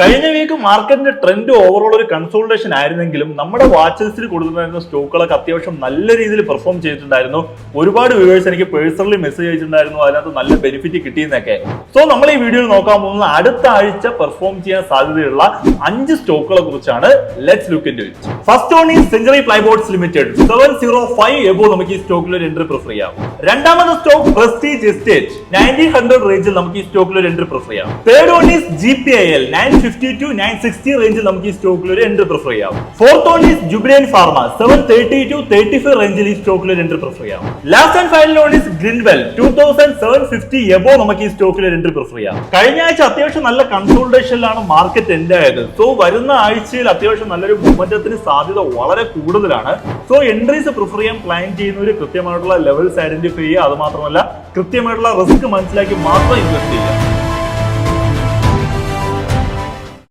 കഴിഞ്ഞ വീക്ക് മാർക്കറ്റിന്റെ trend overall ഒരു കൺസോൾട്ടേഷൻ ആയിരുന്നെങ്കിലും നമ്മുടെ വാച്ചസിൽ കൊടുത്തിട്ടുണ്ടായിരുന്ന സ്റ്റോക്കുകളൊക്കെ അത്യാവശ്യം നല്ല രീതിയിൽ പെർഫോം ചെയ്തിട്ടുണ്ടായിരുന്നു. ഒരുപാട് വ്യൂവേഴ്സ് എനിക്ക് പേഴ്സണലി മെസ്സേജ് അയച്ചിട്ടുണ്ടായിരുന്നു. അതിനകത്ത് നല്ല ബെനിഫിറ്റ് കിട്ടിയെന്നൊക്കെ. സോ നമ്മൾ ഈ വീഡിയോയിൽ നോക്കാൻ പോകുന്ന അടുത്ത ആഴ്ച പെർഫോം ചെയ്യാൻ സാധ്യതയുള്ള അഞ്ച് സ്റ്റോക്കുകളെ കുറിച്ചാണ്. Let's look in it first one ഈ Century Plyboards Limited seven zero five above നമുക്ക് ഈ സ്റ്റോക്കിൽ ഒരു എൻട്രി പ്രിഫർ ചെയ്യാം. രണ്ടാമത്തെ stock Prestige Estate nineteen hundred റേഞ്ചിൽ നമുക്ക് ഈ സ്റ്റോക്കിൽ ഒരു എൻട്രി പ്രിഫർ ചെയ്യാം. Third one is G P I L nine fifty to nine sixty റേഞ്ചിൽ നമുക്ക് ഈ സ്റ്റോക്കിൽ ഒരു എൻട്രി പ്രിഫർ ചെയ്യാം. Fourth one is Jubilant Pharma seven thirty to thirty five റേഞ്ചിൽ ഈ സ്റ്റോക്കിൽ ഒരു എൻട്രി പ്രിഫർ ചെയ്യാം. Last and final one is Greenwell two thousand seven fifty above നമുക്ക് ഈ സ്റ്റോക്കിൽ ഒരു എൻട്രി പ്രിഫർ ചെയ്യാം. കഴിഞ്ഞ ആഴ്ച അത്യാവശ്യം നല്ല കൺസോൾട്ടേഷനിലാണ് മാർക്കറ്റ് എൻഡ് ആയത്. സോ വരുന്ന ആഴ്ചയിൽ അത്യാവശ്യം നല്ലൊരു മുമ്പറ്റത്തിന് സാധ്യത വളരെ കൂടുതലാണ്. സോ എൻട്രീസ് പ്രിഫർ ചെയ്യാൻ പ്ലാൻ ചെയ്യുന്ന ഒരു കൃത്യമായിട്ടുള്ള ലെവൽസ് ഐഡന്റിഫൈ ചെയ്യുക. അത് മാത്രമല്ല കൃത്യമായിട്ടുള്ള റിസ്ക് മനസ്സിലാക്കി മാത്രം ഇൻവെസ്റ്റ് ചെയ്യുക.